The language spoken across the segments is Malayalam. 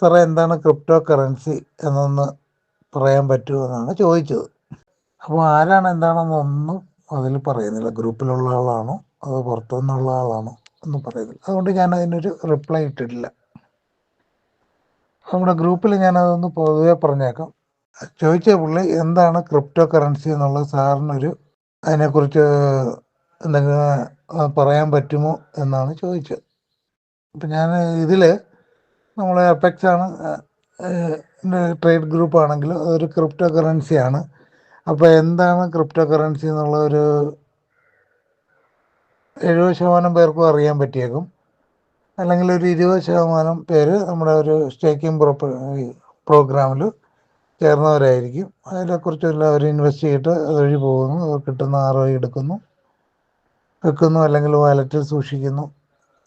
സാറേ എന്താണ് ക്രിപ്റ്റോ കറൻസി എന്നൊന്ന് പറയാൻ പറ്റുമോ എന്നാണ് ചോദിച്ചത്. അപ്പോൾ ആരാണ് എന്താണെന്നൊന്നും അതിൽ പറയുന്നില്ല. ഗ്രൂപ്പിലുള്ള ആളാണോ അതോ പുറത്തുനിന്നുള്ള ആളാണോ ഒന്നും പറയുന്നില്ല. അതുകൊണ്ട് ഞാൻ അതിനൊരു റിപ്ലൈ ഇട്ടിട്ടില്ല. നമ്മുടെ ഗ്രൂപ്പിൽ ഞാനതൊന്ന് പൊതുവെ പറഞ്ഞേക്കാം. ചോദിച്ച പുള്ളി എന്താണ് ക്രിപ്റ്റോ കറൻസി എന്നുള്ളത് സാറിനൊരു അതിനെക്കുറിച്ച് എന്തെങ്കിലും പറയാൻ പറ്റുമോ എന്നാണ് ചോദിച്ചത്. അപ്പം ഞാൻ ഇതിൽ നമ്മൾ അപെക്സ് ആണ്. ട്രേഡ് ഗ്രൂപ്പ് ആണെങ്കിലും അതൊരു ക്രിപ്റ്റോ കറൻസി ആണ്. അപ്പോൾ എന്താണ് ക്രിപ്റ്റോ കറൻസി എന്നുള്ള ഒരു എഴുപത് ശതമാനം പേർക്കും അറിയാൻ പറ്റിയേക്കും. അല്ലെങ്കിൽ ഒരു ഇരുപത് ശതമാനം പേര് നമ്മുടെ ഒരു സ്റ്റേക്കിംഗ് പ്രോപ്പ പ്രോഗ്രാമിൽ ചേർന്നവരായിരിക്കും. അതിനെക്കുറിച്ചെല്ലാം അവർ ഇൻവെസ്റ്റ് ചെയ്തിട്ട് അതുവഴി പോകുന്നു. കിട്ടുന്ന ആർ എടുക്കുന്നു. വെക്കുന്നു അല്ലെങ്കിൽ വാലറ്റിൽ സൂക്ഷിക്കുന്നു.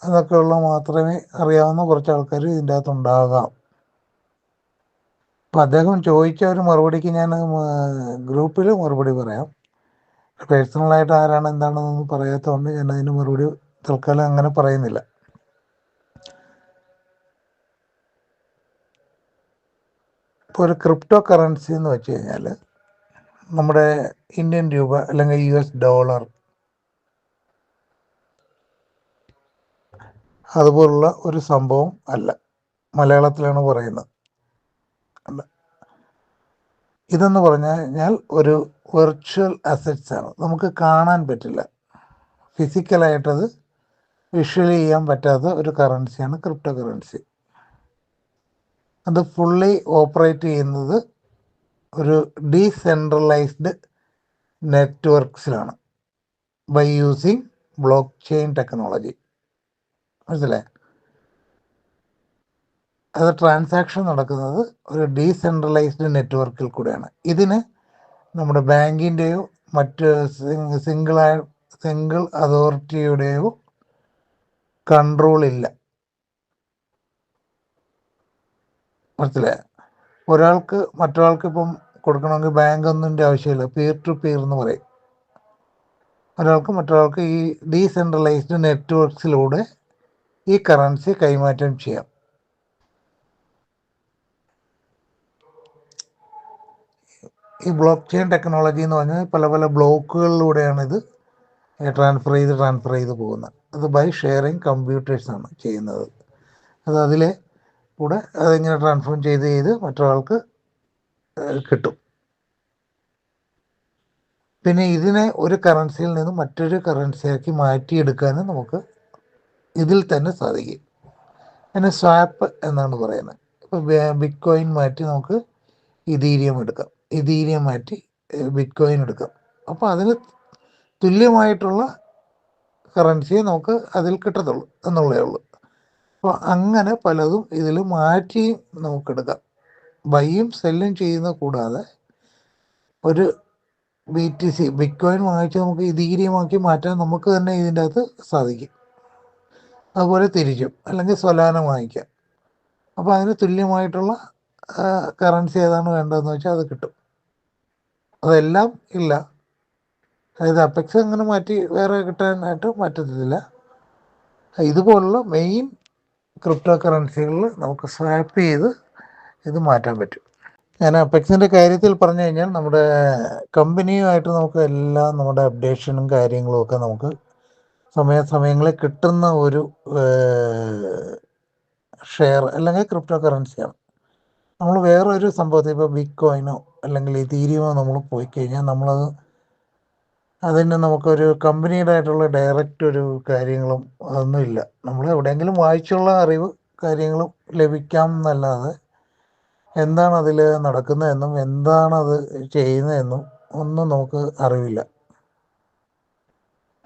അതൊക്കെയുള്ള മാത്രമേ അറിയാവുന്ന കുറച്ച് ആൾക്കാർ ഇതിന്റെ അകത്തുണ്ടാകാം അപ്പം അദ്ദേഹം ചോദിച്ച ഒരു മറുപടിക്ക് ഞാൻ ഗ്രൂപ്പിൽ മറുപടി പറയാം. പേഴ്സണലായിട്ട് ആരാണ് എന്താണെന്നൊന്നും പറയാത്തതുകൊണ്ട് ഞാൻ അതിന് മറുപടി തൽക്കാലം അങ്ങനെ പറയുന്നില്ല. ഇപ്പോൾ ഒരു ക്രിപ്റ്റോ കറൻസി എന്ന് വെച്ച് കഴിഞ്ഞാൽ നമ്മുടെ ഇന്ത്യൻ രൂപ അല്ലെങ്കിൽ യു എസ് ഡോളർ അതുപോലുള്ള ഒരു സംഭവം അല്ല. മലയാളത്തിലാണ് പറയുന്നത്. അല്ല. ഇതെന്ന് പറഞ്ഞു കഴിഞ്ഞാൽ ഒരു വെർച്വൽ അസറ്റ്സ് ആണ്. നമുക്ക് കാണാൻ പറ്റില്ല. ഫിസിക്കലായിട്ടത് വിഷ്വലി ചെയ്യാൻ പറ്റാത്ത ഒരു കറൻസിയാണ് ക്രിപ്റ്റോ കറൻസി അത് ഫുള്ളി ഓപ്പറേറ്റ് ചെയ്യുന്നത് ഒരു decentralised നെറ്റ്വർക്ക്സിലാണ് by using block chain technology മനസ്സിലായി? അത് ട്രാൻസാക്ഷൻ നടക്കുന്നത് ഒരു ഡീസെൻട്രലൈസ്ഡ് നെറ്റ്വർക്കിൽ കൂടെയാണ്. ഇതിന് നമ്മുടെ ബാങ്കിന്റെയോ മറ്റ് സിംഗിളായ സിംഗിൾ അതോറിറ്റിയുടെയോ കൺട്രോൾ ഇല്ല. മനസ്സിലായ? ഒരാൾക്ക് മറ്റൊരാൾക്ക് ഇപ്പം കൊടുക്കണമെങ്കിൽ ബാങ്ക് ഒന്നിന്റെ ആവശ്യമില്ല. പീർ ടു പീർ എന്ന് പറയും. ഒരാൾക്ക് മറ്റൊരാൾക്ക് ഈ ഡീസെൻട്രലൈസ്ഡ് നെറ്റ്വർക്ക്സിലൂടെ ഈ കറൻസി കൈമാറ്റം ചെയ്യാം. ഈ ബ്ലോക്ക് ചെയിൻ ടെക്നോളജി എന്ന് പറഞ്ഞാൽ പല പല ബ്ലോക്കുകളിലൂടെയാണ് ഇത് ട്രാൻസ്ഫർ ചെയ്ത് ട്രാൻസ്ഫർ ചെയ്ത് പോകുന്നത്. അത് ബൈ ഷെയറിങ് കമ്പ്യൂട്ടേഴ്സാണ് ചെയ്യുന്നത്. അത് അതിലെ കൂടെ അതിങ്ങനെ ട്രാൻസ്ഫോം ചെയ്ത് ചെയ്ത് മറ്റൊരാൾക്ക് കിട്ടും. പിന്നെ ഇതിനെ ഒരു കറൻസിയിൽ നിന്നും മറ്റൊരു കറൻസിയാക്കി മാറ്റിയെടുക്കാനും നമുക്ക് ഇതിൽ തന്നെ സാധിക്കും. അതിന് സ്വാപ്പ് എന്നാണ് പറയുന്നത്. ഇപ്പോൾ ബിറ്റ് കോയിൻ മാറ്റി നമുക്ക് ഇതീരിയം എടുക്കാം. ഇതീരിയം മാറ്റി ബിറ്റ് കോയിൻ എടുക്കാം. അപ്പോൾ അതിന് തുല്യമായിട്ടുള്ള കറൻസിയെ നമുക്ക് അതിൽ കിട്ടത്തുള്ളൂ എന്നുള്ളതേ ഉള്ളൂ. അപ്പോൾ അങ്ങനെ പലതും ഇതിൽ മാറ്റിയും നമുക്കെടുക്കാം ബൈയും സെല്ലും ചെയ്യുന്ന കൂടാതെ ഒരു B T C bit coin വാങ്ങിച്ച് നമുക്ക് ഇതീരിയമാക്കി മാറ്റാൻ നമുക്ക് തന്നെ ഇതിന്റെ അകത്ത് സാധിക്കും. അതുപോലെ തിരിക്കും. അല്ലെങ്കിൽ സ്വലാനം വാങ്ങിക്കാം. അപ്പോൾ അതിന് തുല്യമായിട്ടുള്ള കറൻസി ഏതാണ് വേണ്ടതെന്ന് വെച്ചാൽ അത് കിട്ടും. അതെല്ലാം ഇല്ല. അതായത് അപ്പക്സ് അങ്ങനെ മാറ്റി വേറെ കിട്ടാനായിട്ട് പറ്റത്തില്ല ഇതുപോലുള്ള മെയിൻ ക്രിപ്റ്റോ കറൻസികളിൽ നമുക്ക് സ്വാപ്പ് ചെയ്ത് ഇത് മാറ്റാൻ പറ്റും. ഞാൻ അപ്പക്സിന്റെ കാര്യത്തിൽ പറഞ്ഞു കഴിഞ്ഞാൽ നമ്മുടെ കമ്പനിയുമായിട്ട് നമുക്ക് എല്ലാം നമ്മുടെ അപ്ഡേഷനും കാര്യങ്ങളും ഒക്കെ നമുക്ക് സമയാസമയങ്ങളിൽ കിട്ടുന്ന ഒരു ഷെയർ അല്ലെങ്കിൽ ക്രിപ്റ്റോ കറൻസിയാണ് നമ്മൾ വേറൊരു സംഭവത്തിൽ ഇപ്പോൾ ബിറ്റ് കോയിനോ അല്ലെങ്കിൽ ഇതീരിയമോ നമ്മൾ പോയി കഴിഞ്ഞാൽ നമ്മളത് അതിന് നമുക്കൊരു കമ്പനിയുടെ ഡയറക്റ്റ് ഒരു കാര്യങ്ങളും അതൊന്നുമില്ല നമ്മൾ എവിടെയെങ്കിലും വായിച്ചുള്ള അറിവ് കാര്യങ്ങളും ലഭിക്കാം എന്നല്ലാതെ എന്താണ് അതിൽ നടക്കുന്നതെന്നും എന്താണത് ചെയ്യുന്നതെന്നും ഒന്നും നമുക്ക് അറിവില്ല.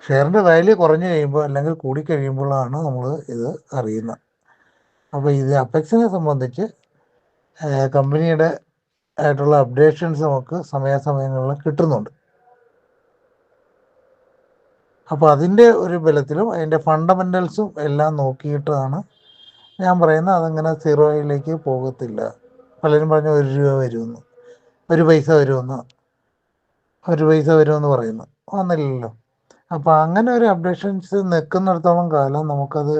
ഷെയറിന്റെ വാല്യൂ കുറഞ്ഞു കഴിയുമ്പോൾ അല്ലെങ്കിൽ കൂടി കഴിയുമ്പോഴാണ് നമ്മൾ ഇത് അറിയുന്നത്. അപ്പോൾ ഇത് അപ്പെക്സിനെ സംബന്ധിച്ച് കമ്പനിയുടെ ആയിട്ടുള്ള അപ്ഡേഷൻസ് നമുക്ക് സമയാസമയങ്ങളിൽ കിട്ടുന്നുണ്ട്. അപ്പോൾ അതിന്റെ ഒരു ബലത്തിലും അതിന്റെ ഫണ്ടമെന്റൽസും എല്ലാം നോക്കിയിട്ടാണ് ഞാൻ പറയുന്നത്. അതങ്ങനെ സീറോയിലേക്ക് പോകത്തില്ല. പലരും പറഞ്ഞു ഒരു രൂപ വരുമെന്ന് ഒരു പൈസ വരുമെന്ന് ഒരു പൈസ വരുമെന്ന് പറയുന്നു. വന്നില്ലല്ലോ. അപ്പോൾ അങ്ങനെ ഒരു അപ്ഡേഷൻസ് നിൽക്കുന്നിടത്തോളം കാലം നമുക്കത്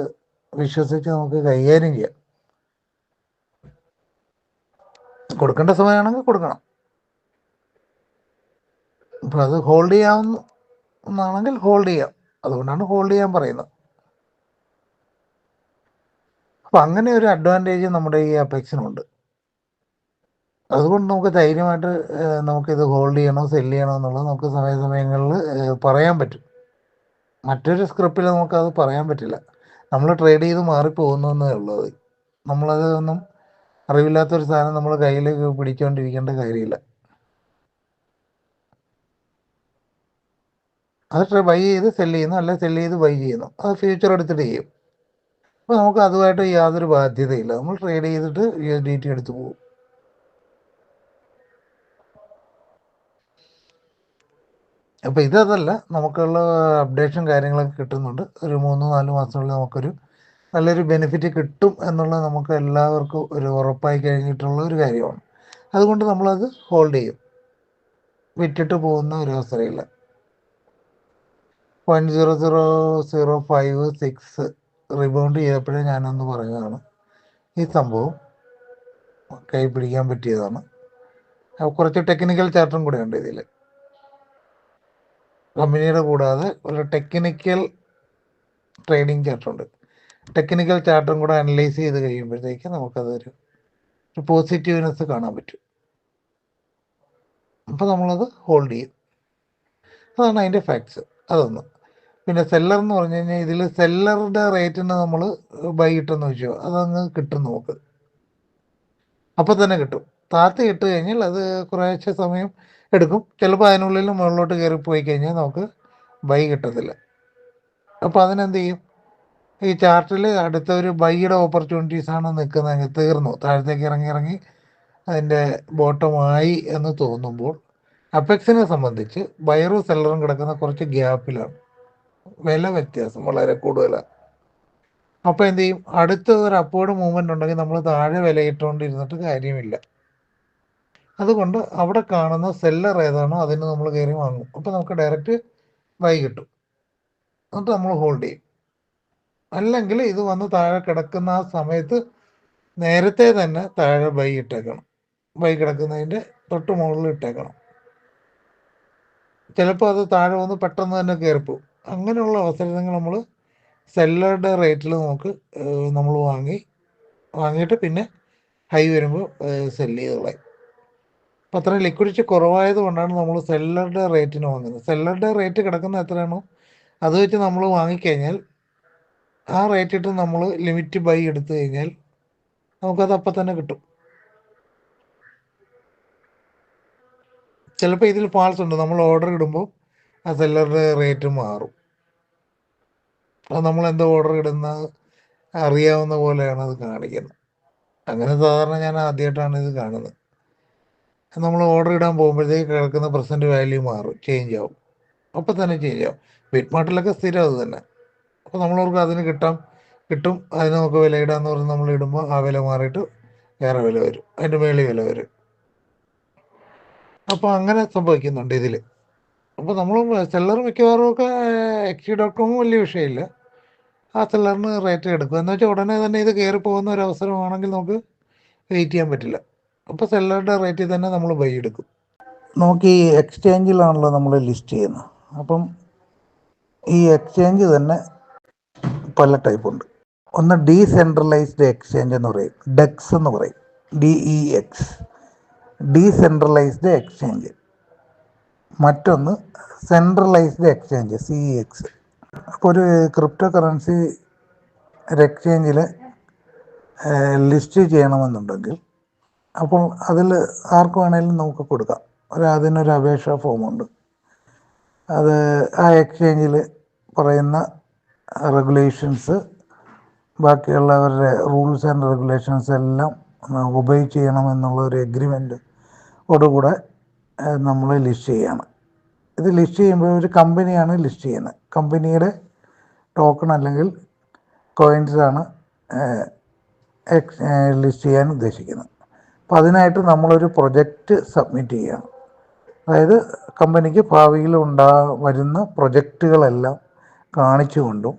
വിശ്വസിച്ച് നമുക്ക് കൈകാര്യം ചെയ്യാം. കൊടുക്കേണ്ട സമയമാണെങ്കിൽ കൊടുക്കണം. അപ്പൊ അത് ഹോൾഡ് ചെയ്യാവുന്നാണെങ്കിൽ ഹോൾഡ് ചെയ്യാം. അതുകൊണ്ടാണ് ഹോൾഡ് ചെയ്യാൻ പറയുന്നത്. അപ്പൊ അങ്ങനെ ഒരു അഡ്വാന്റേജ് നമ്മുടെ ഈ അപെക്സിനുണ്ട് അതുകൊണ്ട് നമുക്ക് ധൈര്യമായിട്ട് നമുക്കിത് ഹോൾഡ് ചെയ്യണോ സെൽ ചെയ്യണോ എന്നുള്ളത് നമുക്ക് സമയസമയങ്ങളിൽ പറയാൻ പറ്റും. മറ്റൊരു സ്ക്രിപ്റ്റിൽ നമുക്കത് പറയാൻ പറ്റില്ല. നമ്മൾ ട്രേഡ് ചെയ്ത് മാറിപ്പോകുന്നു എന്നേ ഉള്ളത് നമ്മളത് ഒന്നും അറിവില്ലാത്തൊരു സാധനം നമ്മൾ കയ്യിൽ പിടിച്ചുകൊണ്ടിരിക്കേണ്ട കാര്യമില്ല. അത് ബൈ ചെയ്ത് സെൽ ചെയ്യുന്നു അല്ലെ സെൽ ചെയ്ത് ബൈ ചെയ്യുന്നു. അത് ഫ്യൂച്ചർ എടുത്തിട്ട് ചെയ്യും. അപ്പോൾ നമുക്ക് അതുമായിട്ട് യാതൊരു ബാധ്യതയില്ല. നമ്മൾ ട്രേഡ് ചെയ്തിട്ട് ഡി ടി എടുത്ത് പോകും. അപ്പോൾ ഇതല്ല നമുക്കുള്ള അപ്ഡേഷൻ കാര്യങ്ങളൊക്കെ കിട്ടുന്നുണ്ട്. ഒരു മൂന്ന് നാല് മാസത്തിനുള്ളിൽ നമുക്കൊരു നല്ലൊരു ബെനിഫിറ്റ് കിട്ടും എന്നുള്ളത് നമുക്ക് എല്ലാവർക്കും ഒരു ഉറപ്പായി കഴിഞ്ഞിട്ടുള്ള ഒരു കാര്യമാണ്. അതുകൊണ്ട് നമ്മളത് ഹോൾഡ് ചെയ്യും. വിറ്റിട്ട് പോകുന്ന ഒരു അവസരമില്ല. One zero zero zero five six rebound ചെയ്തപ്പോഴേ ഞാനൊന്ന് പറഞ്ഞതാണ്. ഈ സംഭവം കൈ പിടിക്കാൻ പറ്റിയതാണ്. കുറച്ച് ടെക്നിക്കൽ ചാർട്ടും കൂടെ ഉണ്ട് ഇതിൽ കമ്പനിയുടെ കൂടാതെ ഒരു ടെക്നിക്കൽ ട്രേഡിംഗ് ചാർട്ടുണ്ട് ടെക്നിക്കൽ ചാർട്ടും കൂടെ അനലൈസ് ചെയ്ത് കഴിയുമ്പോഴത്തേക്ക് നമുക്കതൊരു ഒരു പോസിറ്റീവ്നെസ് കാണാൻ പറ്റും. അപ്പോൾ നമ്മളത് ഹോൾഡ് ചെയ്യും. അതാണ് അതിന്റെ ഫാക്ട്സ് അതൊന്ന്. പിന്നെ സെല്ലർ എന്ന് പറഞ്ഞു കഴിഞ്ഞാൽ ഇതിൽ സെല്ലറുടെ റേറ്റിന് നമ്മൾ ബൈ കിട്ടുമെന്ന് വെച്ചോ അതങ്ങ് കിട്ടും നമുക്ക്. അപ്പോൾ തന്നെ കിട്ടും. താത്ത് ഇട്ട് കഴിഞ്ഞാൽ അത് കുറേശ്ശെ സമയം എടുക്കും. ചിലപ്പോൾ അതിനുള്ളിൽ മുകളിലോട്ട് കയറി പോയി കഴിഞ്ഞാൽ നമുക്ക് ബൈ കിട്ടത്തില്ല. അപ്പോൾ അതിനെന്ത് ചെയ്യും? ഈ ചാർട്ടിൽ അടുത്ത ഒരു ബൈയുടെ ഓപ്പർച്യൂണിറ്റീസ് ആണ് നിൽക്കുന്നതെങ്കിൽ തീർന്നു. താഴത്തേക്ക് ഇറങ്ങി ഇറങ്ങി അതിന്റെ ബോട്ടമായി എന്ന് തോന്നുമ്പോൾ അപ്പെക്സിനെ സംബന്ധിച്ച് ബയറും സെല്ലറും കിടക്കുന്ന കുറച്ച് ഗ്യാപ്പിലാണ്. വില വ്യത്യാസം വളരെ കൂടുതലാണ്. അപ്പോൾ എന്ത് ചെയ്യും? അടുത്ത ഒരു അപ്പോർഡ് മൂവ്മെന്റ് ഉണ്ടെങ്കിൽ നമ്മൾ താഴെ വിലയിട്ടുകൊണ്ടിരുന്നിട്ട് കാര്യമില്ല. അതുകൊണ്ട് അവിടെ കാണുന്ന സെല്ലർ ഏതാണോ അതിന് നമ്മൾ കയറി വാങ്ങും. അപ്പോൾ നമുക്ക് ഡയറക്റ്റ് വൈ കിട്ടും. എന്നിട്ട് നമ്മൾ ഹോൾഡ് ചെയ്യും. അല്ലെങ്കിൽ ഇത് വന്ന് താഴെ കിടക്കുന്ന ആ സമയത്ത് നേരത്തെ തന്നെ താഴെ ബൈ ഇട്ടേക്കണം. ബൈ കിടക്കുന്നതിന്റെ തൊട്ട് മുകളിൽ ഇട്ടേക്കണം. ചിലപ്പോൾ അത് താഴെ വന്ന് പെട്ടെന്ന് തന്നെ കയറിപ്പോവും അങ്ങനെയുള്ള അവസരങ്ങൾ നമ്മൾ സെല്ലറുടെ റേറ്റിൽ നമുക്ക് നമ്മൾ വാങ്ങി വാങ്ങിയിട്ട് പിന്നെ ഹൈ വരുമ്പോൾ സെല്ല് ചെയ്ത് അത്രയും ലിക്വിഡിറ്റി കുറവായത് കൊണ്ടാണ് നമ്മൾ സെല്ലറുടെ റേറ്റിന് വാങ്ങുന്നത്. സെല്ലറുടെ റേറ്റ് കിടക്കുന്ന എത്രയാണോ അത് വെച്ച് നമ്മൾ വാങ്ങിക്കഴിഞ്ഞാൽ ആ റേറ്റിട്ട് നമ്മൾ ലിമിറ്റ് ബൈ എടുത്തു കഴിഞ്ഞാൽ നമുക്കത് അപ്പം തന്നെ കിട്ടും. ചിലപ്പോൾ ഇതിൽ ഫാൾസ് ഉണ്ട്. നമ്മൾ ഓർഡർ ഇടുമ്പോൾ ആ സെല്ലറുടെ റേറ്റ് മാറും. അത് നമ്മൾ എന്താ ഓർഡർ ഇടുന്ന അറിയാവുന്ന പോലെയാണ് അത് കാണിക്കുന്നത്. അങ്ങനെ സാധാരണ ഞാൻ ആദ്യമായിട്ടാണ് ഇത് കാണുന്നത്. നമ്മൾ ഓർഡർ ഇടാൻ പോകുമ്പോഴത്തേക്ക് കിടക്കുന്ന പ്രസന്റ് വാല്യൂ മാറും ചേഞ്ച് ആവും. അപ്പം തന്നെ ചേഞ്ച് ആവും. ബിറ്റ്മാർട്ടിലൊക്കെ സ്ഥിരം അത് തന്നെ. അപ്പോൾ നമ്മളവർക്ക് അതിന് കിട്ടാം. കിട്ടും അതിന് നമുക്ക് വില ഇടാന്ന് പറഞ്ഞ് നമ്മൾ ഇടുമ്പോൾ ആ വില മാറിയിട്ട് വേറെ വില വരും. അതിന്റെ മേളിൽ വില വരും. അപ്പോൾ അങ്ങനെ സംഭവിക്കുന്നുണ്ട് ഇതിൽ അപ്പോൾ നമ്മൾ സെല്ലർ മിക്കവാറും ഒക്കെ എക്സി ഡോട്ട് കോമും വലിയ വിഷയമില്ല. ആ സെല്ലറിന് റേറ്റ് എടുക്കും. എന്ന് വെച്ചാൽ ഉടനെ തന്നെ ഇത് കയറി പോകുന്ന ഒരു അവസരമാണെങ്കിൽ നമുക്ക് വെയിറ്റ് ചെയ്യാൻ പറ്റില്ല. അപ്പോൾ സെല്ലറുടെ റേറ്റിൽ തന്നെ നമ്മൾ ബൈ എടുക്കും. നമുക്ക് ഈ എക്സ്ചേഞ്ചിലാണല്ലോ നമ്മൾ ലിസ്റ്റ് ചെയ്യുന്നത്. അപ്പം ഈ എക്സ്ചേഞ്ച് തന്നെ പല ടൈപ്പ് ഉണ്ട്. ഒന്ന് ഡീസെൻട്രലൈസ്ഡ് എക്സ്ചേഞ്ച് എന്ന് പറയും. ഡെക്സ് എന്ന് പറയും. D E X decentralised exchange മറ്റൊന്ന് centralised exchange C E X അപ്പോൾ ഒരു ക്രിപ്റ്റോ കറൻസി എക്സ്ചേഞ്ചിൽ ലിസ്റ്റ് ചെയ്യണമെന്നുണ്ടെങ്കിൽ അപ്പോൾ അതിൽ ആർക്ക് വേണേലും നമുക്ക് കൊടുക്കാം. ഒരു അതിനൊരു അപേക്ഷാ ഫോമുണ്ട്. അത് ആ എക്സ്ചേഞ്ചിൽ പറയുന്ന റെഗുലേഷൻസ് ബാക്കിയുള്ളവരുടെ റൂൾസ് ആൻഡ് റെഗുലേഷൻസ് എല്ലാം ഉപയോഗിച്ച് ചെയ്യണം എന്നുള്ള ഒരു എഗ്രിമെന്റ് ഓടുകൂടെ നമ്മൾ ലിസ്റ്റ് ചെയ്യണം. ഇത് ലിസ്റ്റ് ചെയ്യുമ്പോൾ ഒരു കമ്പനിയാണ് ലിസ്റ്റ് ചെയ്യുന്നത്. കമ്പനിയുടെ ടോക്കൺ അല്ലെങ്കിൽ കോയിൻസാണ് ലിസ്റ്റ് ചെയ്യാൻ ഉദ്ദേശിക്കുന്നത്. അപ്പോൾ അതിനായിട്ട് നമ്മളൊരു പ്രൊജക്റ്റ് സബ്മിറ്റ് ചെയ്യണം അതായത് കമ്പനിക്ക് ഭാവിയിൽ ഉണ്ടാ വരുന്ന പ്രൊജക്റ്റുകളെല്ലാം കാണിച്ചുകൊണ്ടും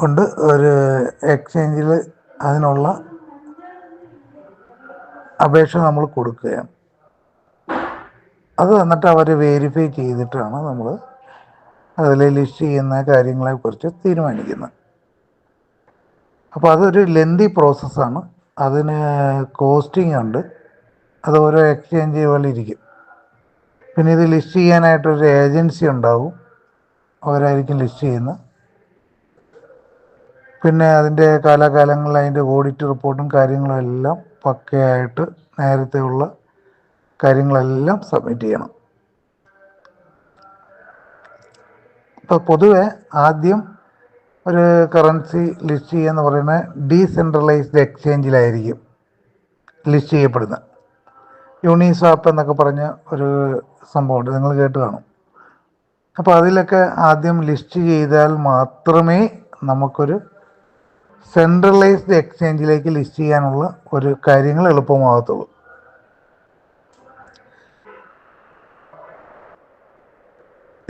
കൊണ്ട് ഒരു എക്സ്ചേഞ്ചിൽ അതിനുള്ള അപേക്ഷ നമ്മൾ കൊടുക്കുകയാണ്. അത് എന്നിട്ട് അവർ വെരിഫൈ ചെയ്തിട്ടാണ് നമ്മൾ അതിൽ ലിസ്റ്റ് ചെയ്യുന്ന കാര്യങ്ങളെക്കുറിച്ച് തീരുമാനിക്കുന്നത്. അപ്പോൾ അതൊരു ലെന്തി പ്രോസസ്സാണ് അതിന് കോസ്റ്റിംഗ് ഉണ്ട്. അത് ഓരോ എക്സ്ചേഞ്ച് ഇരിക്കും. പിന്നെ ഇത് ലിസ്റ്റ് ചെയ്യാനായിട്ടൊരു ഏജൻസി ഉണ്ടാവും. അവരായിരിക്കും ലിസ്റ്റ് ചെയ്യുന്നത്. പിന്നെ അതിന്റെ കാലാകാലങ്ങളിൽ അതിന്റെ ഓഡിറ്റ് റിപ്പോർട്ടും കാര്യങ്ങളും എല്ലാം പക്കയായിട്ട് നേരത്തെ ഉള്ള കാര്യങ്ങളെല്ലാം സബ്മിറ്റ് ചെയ്യണം. ഇപ്പോൾ പൊതുവെ ആദ്യം ഒരു കറൻസി ലിസ്റ്റ് ചെയ്യുക പറയുന്നത് ഡീസെൻട്രലൈസ്ഡ് എക്സ്ചേഞ്ചിലായിരിക്കും ലിസ്റ്റ് ചെയ്യപ്പെടുന്നത്. യൂണിസ്വാപ്പ് എന്നൊക്കെ പറഞ്ഞ ഒരു സംഭവമുണ്ട്. നിങ്ങൾ കേട്ട് കാണും. അപ്പോൾ അതിലൊക്കെ ആദ്യം ലിസ്റ്റ് ചെയ്താൽ മാത്രമേ നമുക്കൊരു സെൻട്രലൈസ്ഡ് എക്സ്ചേഞ്ചിലേക്ക് ലിസ്റ്റ് ചെയ്യാനുള്ള ഒരു കാര്യങ്ങൾ എളുപ്പമാകത്തുള്ളൂ.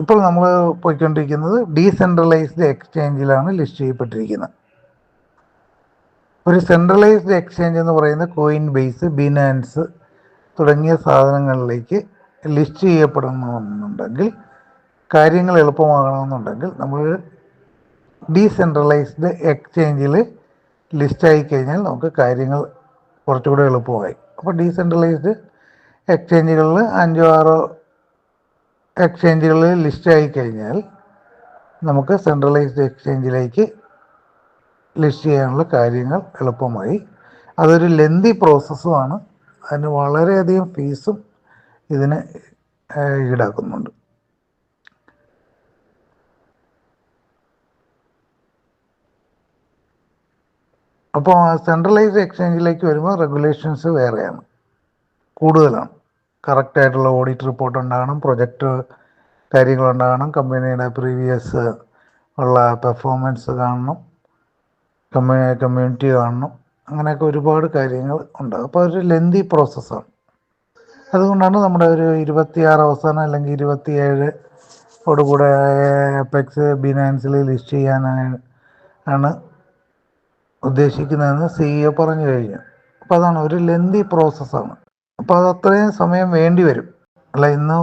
ഇപ്പോൾ നമ്മൾ പോയിക്കൊണ്ടിരിക്കുന്നത് ഡീസെൻട്രലൈസ്ഡ് എക്സ്ചേഞ്ചിലാണ് ലിസ്റ്റ് ചെയ്യപ്പെട്ടിരിക്കുന്നത്. ഒരു സെൻട്രലൈസ്ഡ് എക്സ്ചേഞ്ച് എന്ന് പറയുന്ന കോയിൻ ബേസ് ബിനാൻസ് തുടങ്ങിയ സാധനങ്ങളിലേക്ക് ലിസ്റ്റ് ചെയ്യപ്പെടണമെന്നുണ്ടെങ്കിൽ കാര്യങ്ങൾ എളുപ്പമാകണമെന്നുണ്ടെങ്കിൽ നമ്മൾ ഡീസെൻട്രലൈസ്ഡ് എക്സ്ചേഞ്ചിൽ ലിസ്റ്റായി കഴിഞ്ഞാൽ നമുക്ക് കാര്യങ്ങൾ കുറച്ചുകൂടെ എളുപ്പമായി. അപ്പോൾ ഡീസെൻട്രലൈസ്ഡ് എക്സ്ചേഞ്ചുകളിൽ അഞ്ചോ ആറോ എക്സ്ചേഞ്ചുകളിൽ ലിസ്റ്റായി കഴിഞ്ഞാൽ നമുക്ക് സെൻട്രലൈസ്ഡ് എക്സ്ചേഞ്ചിലേക്ക് ലിസ്റ്റ് ചെയ്യാനുള്ള കാര്യങ്ങൾ എളുപ്പമായി. അതൊരു ലെന്തി പ്രോസസ്സുമാണ് അതിന് വളരെയധികം ഫീസും ഇതിന് ഈടാക്കുന്നുണ്ട്. അപ്പോൾ സെൻട്രലൈസ്ഡ് എക്സ്ചേഞ്ചിലേക്ക് വരുമ്പോൾ റെഗുലേഷൻസ് വേറെയാണ്. കൂടുതലാണ്. കറക്റ്റായിട്ടുള്ള ഓഡിറ്റ് റിപ്പോർട്ട് ഉണ്ടാകണം പ്രൊജക്റ്റ് കാര്യങ്ങളുണ്ടാകണം കമ്പനിയുടെ പ്രീവിയസ് ഉള്ള പെർഫോമൻസ് കാണണം കമ്മ്യൂ കമ്മ്യൂണിറ്റി കാണണം അങ്ങനെയൊക്കെ ഒരുപാട് കാര്യങ്ങൾ ഉണ്ട് അപ്പോൾ ഒരു ലെന്തി പ്രോസസ്സാണ് അതുകൊണ്ടാണ് നമ്മുടെ ഒരു ഇരുപത്തിയാറ് അവസാനം അല്ലെങ്കിൽ ഇരുപത്തിയേഴ് ഓടുകൂടെ എപ്പെക്സ് ബിനാൻസിൽ ലിസ്റ്റ് ചെയ്യാനാണ് ആണ് ഉദ്ദേശിക്കുന്നതെന്ന് സി ഇ പറഞ്ഞു കഴിഞ്ഞു. അപ്പോൾ അതാണ് ഒരു ലെന്തി പ്രോസസ്സാണ് അപ്പോൾ അത് അത്രയും സമയം വേണ്ടി വരും. അല്ല ഇന്ന്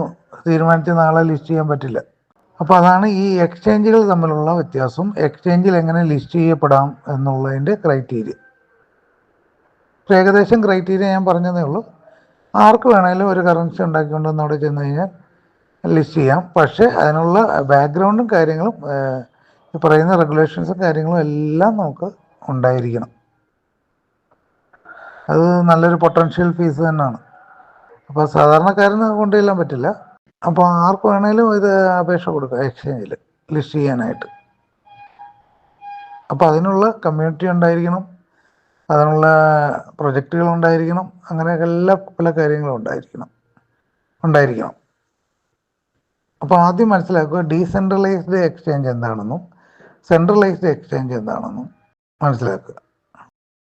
തീരുമാനിച്ച് നാളെ ലിസ്റ്റ് ചെയ്യാൻ പറ്റില്ല. അപ്പോൾ അതാണ് ഈ എക്സ്ചേഞ്ചുകൾ തമ്മിലുള്ള വ്യത്യാസം. എക്സ്ചേഞ്ചിൽ എങ്ങനെ ലിസ്റ്റ് ചെയ്യപ്പെടാം എന്നുള്ളതിന്റെ ക്രൈറ്റീരിയ ഏകദേശം ക്രൈറ്റീരിയ ഞാൻ പറഞ്ഞതേ ഉള്ളൂ. ആർക്ക് വേണമെങ്കിലും ഒരു കറൻസി ഉണ്ടാക്കിക്കൊണ്ട് അവിടെ ചെന്ന് കഴിഞ്ഞാൽ ലിസ്റ്റ് ചെയ്യാം. പക്ഷേ അതിനുള്ള ബാക്ക്ഗ്രൗണ്ടും കാര്യങ്ങളും ഈ പറയുന്ന റെഗുലേഷൻസും കാര്യങ്ങളും എല്ലാം നമുക്ക് ഉണ്ടായിരിക്കണം. അത് നല്ലൊരു പൊട്ടൻഷ്യൽ ഫീസ് തന്നെയാണ്. അപ്പോൾ സാധാരണക്കാരന് കൊണ്ടുചെല്ലാൻ പറ്റില്ല. അപ്പോൾ ആർക്ക് വേണേലും ഇത് അപേക്ഷ കൊടുക്കാം എക്സ്ചേഞ്ചിൽ ലിസ്റ്റ് ചെയ്യാനായിട്ട്. അപ്പോൾ അതിനുള്ള കമ്മ്യൂണിറ്റി ഉണ്ടായിരിക്കണം അതിനുള്ള പ്രൊജക്റ്റുകൾ ഉണ്ടായിരിക്കണം അങ്ങനെയൊക്കെ എല്ലാ പല കാര്യങ്ങളും ഉണ്ടായിരിക്കണം ഉണ്ടായിരിക്കണം. അപ്പോൾ ആദ്യം മനസ്സിലാക്കുക ഡീസെൻട്രലൈസ്ഡ് എക്സ്ചേഞ്ച് എന്താണെന്നും സെൻട്രലൈസ്ഡ് എക്സ്ചേഞ്ച് എന്താണെന്നും മനസ്സിലാക്കുക.